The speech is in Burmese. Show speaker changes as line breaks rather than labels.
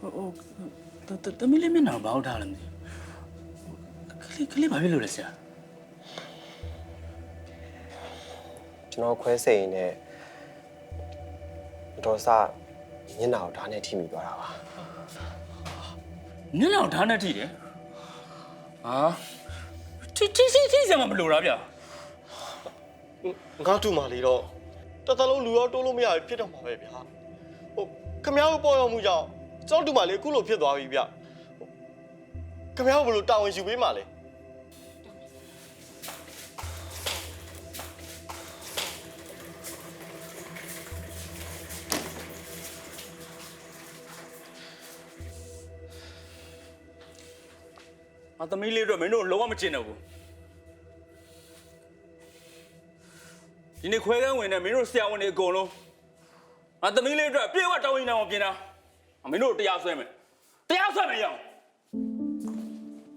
ဟိုဟိုတတတမီးလေးမျက်နှာကိုဘာဟုတ်ထားလဲမသိဘူးကလေးကလေးဘာဖြစ်လို့လဲဆရာ
ကျွန်တော်ခွဲစိန်နဲ့ဒေါ်စမျက်နှာကိုဓာတ်နဲ့ထိမိသွားတာပါ
မျက်နှာကိုဓာတ်နဲ့ထိတယ်ဟာထိထိထိထိစရာမလိုတာဗျ
ငါတူမာလေးတော့တစ်သလုံးလူရောတိုးလို့မရဘူးဖြစ်တော့မှာပဲဗျာဟိုခမ ्या ကိုပေါ်ရောက်မှုကြောင့် ကျွန်တော်တူမာလေးအခုလိုဖြစ်သွားပြီဗျဟိုခမ ्या ကိုဘယ်လိုတာဝန်ယူပေးမှာလဲ
အသမီးလေးတို့မင်းတို့လုံးဝမကျင်တော့ဘူးဒီနေ့ခွဲကန်းဝင်နေမင်းတို့ဆရာဝန်တွေအကုန်လုံးအသမီးလေးတို့ပြေဝတောင်းရင်တောင်းပြင်တာ မင်းတို့တရားဆွဲမယ်တရားဆွဲမယ်ရအောင်